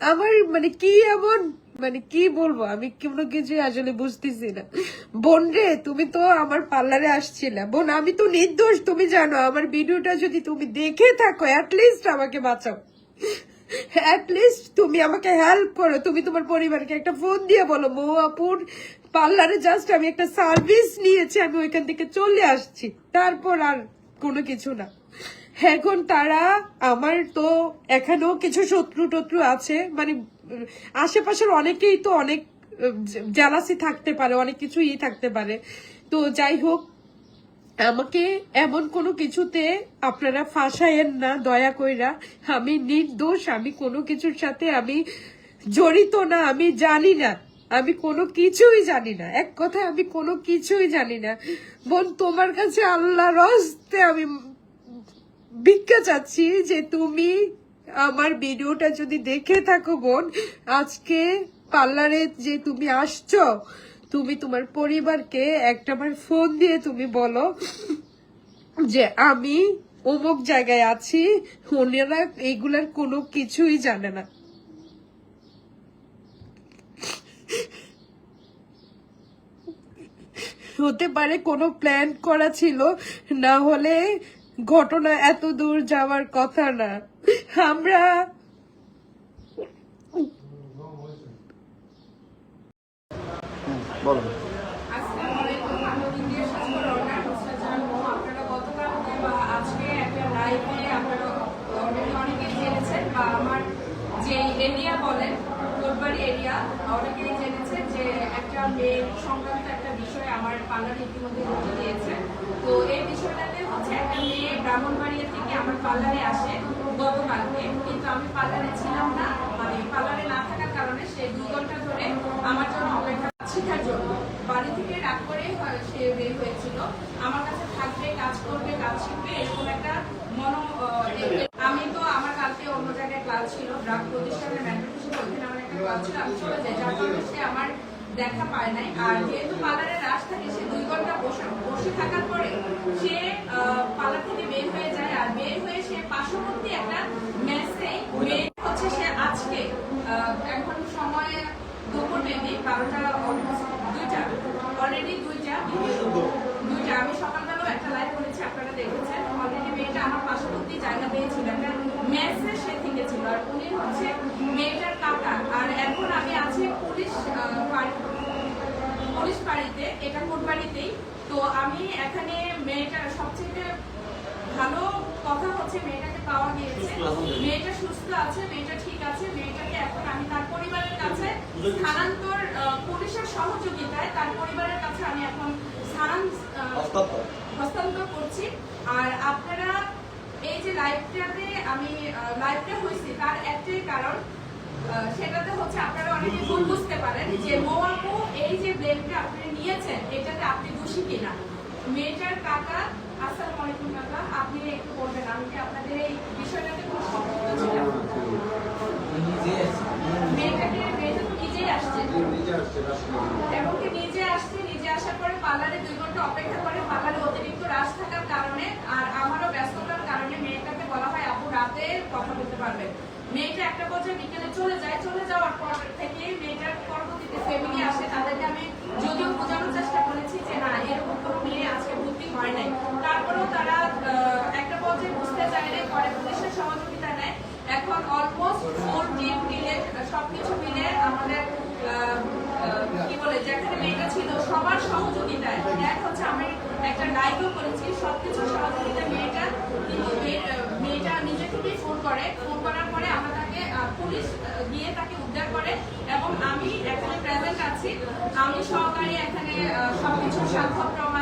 আমার মানে কি এমন? মানে কি বলব? আমি কোনো কিছু আসলে বুঝতেছি না। বোন রে, তুমি তো আমার পার্লারে আসছিলে। বোন, আমি তো নির্দোষ, তুমি জানো। আমার ভিডিওটা যদি তুমি দেখে থাকো অ্যাটলিস্ট আমাকে বাঁচাও। অ্যাটলিস্ট তুমি আমাকে হেল্প করো। তুমি তোমার পরিবারকে একটা ফোন দিয়ে বলো, মৌ আপুর পার্লারে জাস্ট আমি একটা সার্ভিস নিয়েছি, আমি ওইখান থেকে চলে আসছি। তারপর আর কোনো কিছু না। এখন তারা আমার তো এখানেও কিছু শত্রু টত্রু আছে মানে আশেপাশের অনেকেই তো অনেক জালাসি থাকতে পারে, অনেক কিছুই থাকতে পারে। তো যাই হোক, আমাকে এমন কোনো কিছুতে আপনারা ফাঁসায়েন না, দয়া কইরা। আমি নির্দোষ, আমি কোনো কিছুর সাথে আমি জড়িত না, আমি জানি না। আমি কোনো কিছুই জানি না। এক কথায় আমি কোনো কিছুই জানি না। বোন, তোমার কাছে আল্লাহ রস্তে আমি ভিক্ষা চাচ্ছি যে তুমি আমার ভিডিওটা যদি দেখে থাকো বোন, আজকে পার্লারে যে তুমি আসছো, তুমি তোমার পরিবারকে একটা বার ফোন দিয়ে তুমি বলো যে আমি অমুক জায়গায় আছি, ওনারা এইগুলার কোনো কিছুই জানে না। হতে পারে কোনো প্ল্যান করা ছিল, না হলে ঘটনা এত দূর যাওয়ার কথা না। আমরা যে এরিয়া বলেন কোটবাড়ি এরিয়া অনেকেই জেনেছেন যে একটা মেয়ে সংক্রান্ত একটা বিষয় আমার পার্লারে ইতিমধ্যে ঘটে দিয়েছে। তো এই বিষয়টাতে হচ্ছে একটা মেয়ে ব্রাহ্মণবাড়িয়া থেকে আমার পার্লারে আসে গতকালকে। কিন্তু আমি পার্লারে ছিলাম না। মানে পার্লারে না থাকার কারণে সে দুই ঘণ্টা ধরে আমার জন্য অপেক্ষা শিখার জন্য। বাড়ি থেকে রাগ করে সে বের হয়েছিল। আমার কাছে থাকবে, কাজ করবে, কাজ শিখবে, এরকম একটা মনো আমি তো আমার কালকে অন্য জায়গায় ক্লাস ছিল ড্রাগ প্রতিষ্ঠানের ওখানে আমার একটা ক্লাস ছিল আমি চলে যাই যার কারণে সে আমার দেখা পায় নাই। আর যেহেতু পার্লারে রাস থাকে সে দুই ঘণ্টা বসে বসে থাকার পরে সে পার্লার থেকে বের হয়ে যায়। আর বের হয়ে সে পার্শ্ববর্তী একটা মেসে বের হচ্ছে সে আজকে এখন সময় দুপুর বেবি বারোটা অলমোস্ট দুইটা। অলরেডি দুইটা। দুইটা। আমি সকালবেলাও একটা লাইভ করেছি আপনারা দেখেছেন অলরেডি মেয়েটা আমার পার্শ্ববর্তী জায়গা পেয়েছিল একটা মেসে সে থেকে ছিল আর উনি হচ্ছে মেয়েটার কাকা। আর এখন আমি আছি পুলিশ পুলিশ বাড়িতে এটা কোটবাড়িতেই তো আমি এখানে মেয়েটার সবচেয়ে ভালো কথা হচ্ছে মেয়েটাকে পাওয়া গিয়েছে। মেয়েটা সুস্থ আছে মেয়েটা ঠিক আছে। মেয়েটাকে এখন আমি তার পরিবারের কাছে স্থানান্তর পুলিশের সহযোগিতায় তার পরিবারের কাছে আমি এখন স্থানান- আহ, হস্তান্তর করছি। আর আপনারা যে লাইভটাতে আমি লাইভটা হয়েছি তার একটাই কারণ সেটাতে হচ্ছে আপনারা অনেকে ভুল বুঝতে পারেন যে মোয়াপু এই যে ব্লেমটা আপনি নিয়েছেন এটাতে আপনি দোষী কিনা? মেয়েটার কাকা আসসালামু আলাইকুম কাকা আপনি একটু বলবেন আমি কি আপনাদের এই বিষয়টাতে কোনো সম্পর্ক ছিল? মেয়েটাকে মেয়েটা তো নিজেই আসছে। এবং কি নিজে আসছে নিজে আসার পরে পার্লারে দুই ঘণ্টা অপেক্ষা করে পার্লারে অতিরিক্ত রাশ থাকার কারণে আর আমারও ব্যস্ততার কারণে মেয়েটাকে বলা হয় আপু রাতে কথা বলতে পারবে মেয়েটা একটা পর্যায়ে বিকেলে চলে যায় চলে যাওয়ার পর থেকে মেয়েটার পরবর্তীতে ফ্যামিলি আসে, তাদেরকে আমি যদিও বোঝানোর চেষ্টা করেছি যে না, এরকম কোনো মেয়ে আজকে ভর্তি হয় নাই। তারপরেও তারা একটা পর্যায়ে বুঝতে চাইলে পরে পুলিশের সহযোগিতা নেয়। এখন অলমোস্ট ফোর টিম মিলে, সবকিছু মিলে আমাদের কি বলে, যেখানে মেয়েটা ছিল, সবার সহযোগিতায় এক হচ্ছে আমি একটা লাইভও করেছি সবকিছু সহযোগিতা মেয়েটা, কিন্তু মেয়ে- মেয়েটা নিজে থেকেই ফোন করে। ফোন করার পরে আমরা তাকে আহ, পুলিশ আহ, গিয়ে তাকে উদ্ধার করে এবং আমি সহকারী এখানে সবকিছু বা